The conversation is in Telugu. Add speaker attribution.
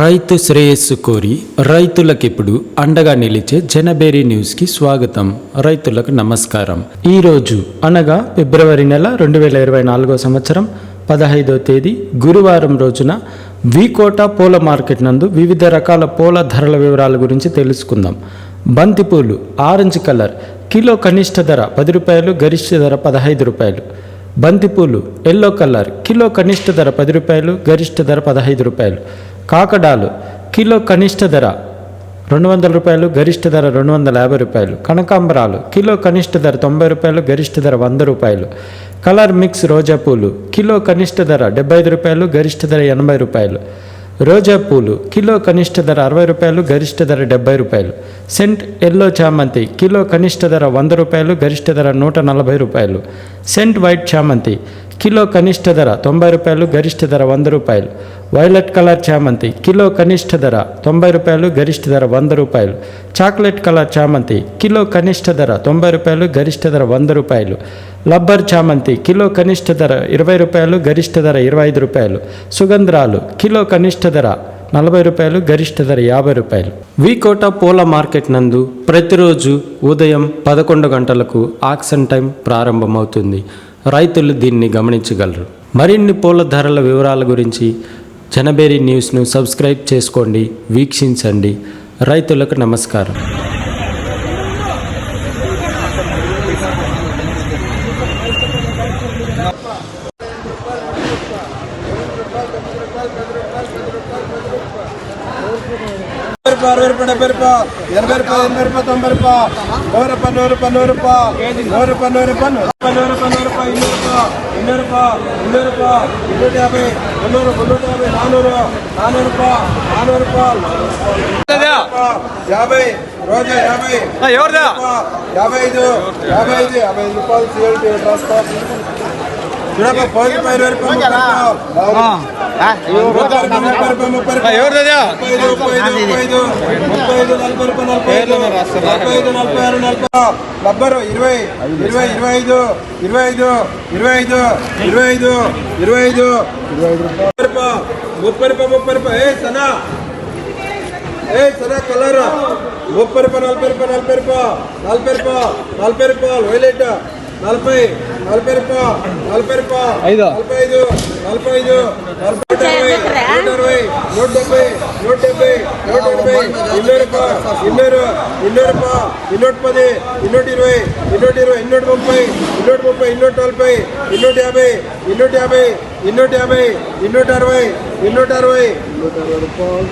Speaker 1: రైతు శ్రేయస్సు కోరి రైతులకిప్పుడు అండగా నిలిచే జనబేరీ న్యూస్కి స్వాగతం. రైతులకు నమస్కారం. ఈరోజు అనగా ఫిబ్రవరి నెల రెండు వేల ఇరవై నాలుగో సంవత్సరం పదహైదో తేదీ గురువారం రోజున వీకోట పూల మార్కెట్ నందు వివిధ రకాల పూల ధరల వివరాల గురించి తెలుసుకుందాం. బంతిపూలు ఆరెంజ్ కలర్ కిలో కనిష్ట ధర పది రూపాయలు గరిష్ట ధర పదహైదు రూపాయలు. బంతిపూలు ఎల్లో కలర్ కిలో కనిష్ట ధర పది రూపాయలు గరిష్ట ధర పదహైదు రూపాయలు. కాకడాలు కిలో కనిష్ట ధర రెండు వందల రూపాయలు గరిష్ట ధర రెండు వందల యాభై రూపాయలు. కనకాంబరాలు కిలో కనిష్ట ధర తొంభై రూపాయలు గరిష్ట ధర వంద రూపాయలు. కలర్ మిక్స్ రోజా పూలు కిలో కనిష్ట ధర డెబ్బై ఐదు రూపాయలు గరిష్ట ధర ఎనభై రూపాయలు. రోజా పూలు కిలో కనిష్ట ధర అరవై రూపాయలు గరిష్ట ధర డెబ్బై రూపాయలు. సెంట్ ఎల్లో చామంతి కిలో కనిష్ట ధర వంద రూపాయలు గరిష్ట ధర నూట నలభై రూపాయలు. సెంట్ వైట్ చామంతి కిలో కనిష్ట ధర తొంభై రూపాయలు గరిష్ట ధర వంద రూపాయలు. వైలెట్ కలర్ చామంతి కిలో కనిష్ట ధర తొంభై రూపాయలు గరిష్ట ధర వంద రూపాయలు. చాక్లెట్ కలర్ చామంతి కిలో కనిష్ట ధర తొంభై రూపాయలు గరిష్ట ధర వంద రూపాయలు. లబ్బర్ చామంతి కిలో కనిష్ట ధర ఇరవై రూపాయలు గరిష్ట ధర ఇరవై ఐదు రూపాయలు. సుగంధరాలు కిలో కనిష్ట ధర నలభై రూపాయలు గరిష్ట ధర యాభై రూపాయలు. వీకోట పూల మార్కెట్ నందు ప్రతిరోజు ఉదయం పదకొండు గంటలకు ఆక్సన్ టైం ప్రారంభమవుతుంది. రైతులు దీన్ని గమనించగలరు. మరిన్ని పూల ధరల వివరాల గురించి జనబేరి న్యూస్ను సబ్స్క్రైబ్ చేసుకోండి వీక్షించండి. రైతులకు నమస్కారం.
Speaker 2: అరవై రూపాయలు డెబ్బై రూపాయలు ఎనభై రూపాయలు ఎనభై రూపాయలు తొంభై రూపాయలు నూరు రూపాయలు నూరు రూపాయలు నూరు రూపాయలు నూరు రూపాయలు నూరు రూపాయలు నూరు రూపాయలు నూరు రూపాయలు ఇన్నూరు రూపాయలు ఇన్నూరు రూపాయలు ఇన్నూరు రూపాయలు ఇన్నూట యాభై మున్నూరు మున్నూట యాభై నానూరు నానూరు రూపాయలు నానూరు రూపాయలు యాభై రోజా యాభై యాభై ఐదు యాభై ఐదు యాభై ఐదు రూపాయలు సిఎల్టీ ట్రాన్స్పోర్ట్ పోయి పై ఇరవై ఇరవై ఇరవై ఐదు ఇరవై ఐదు ఇరవై ఐదు ఇరవై ఐదు ఇరవై ఐదు ఇరవై ఐదు. ముప్పై రూపాయలు ముప్పై రూపాయలు ఏ సనా. ఏ సనా కలర్. ముప్పై రూపాయలు నలభై రూపాయలు నలభై రూపాయలు నలభై రూపాయలు నలభై రూపాయలు వైలెట్ నలభై నలభై రూపాయలు నలభై రూపాయలు
Speaker 3: ఐదు.
Speaker 2: నలభై ఐదు నలభై ఐదు నలభై నూట అరవై నూట డెబ్బై నూట డెబ్బై నూట ఎనభై ఇన్నూరు రూపాయలు ఇన్నూరు ఇన్నూరు రూపాయలు ఇన్నూట పది ఇన్నూట ఇరవై ఇన్నూట ఇరవై ఇన్నూట ముప్పై ఇన్నూట ముప్పై ఇన్నూట నలభై ఇన్నూట యాభై ఇన్నూట యాభై ఇన్నూట యాభై ఇన్నూట అరవై ఇన్నూట అరవై అరవై రూపాయలు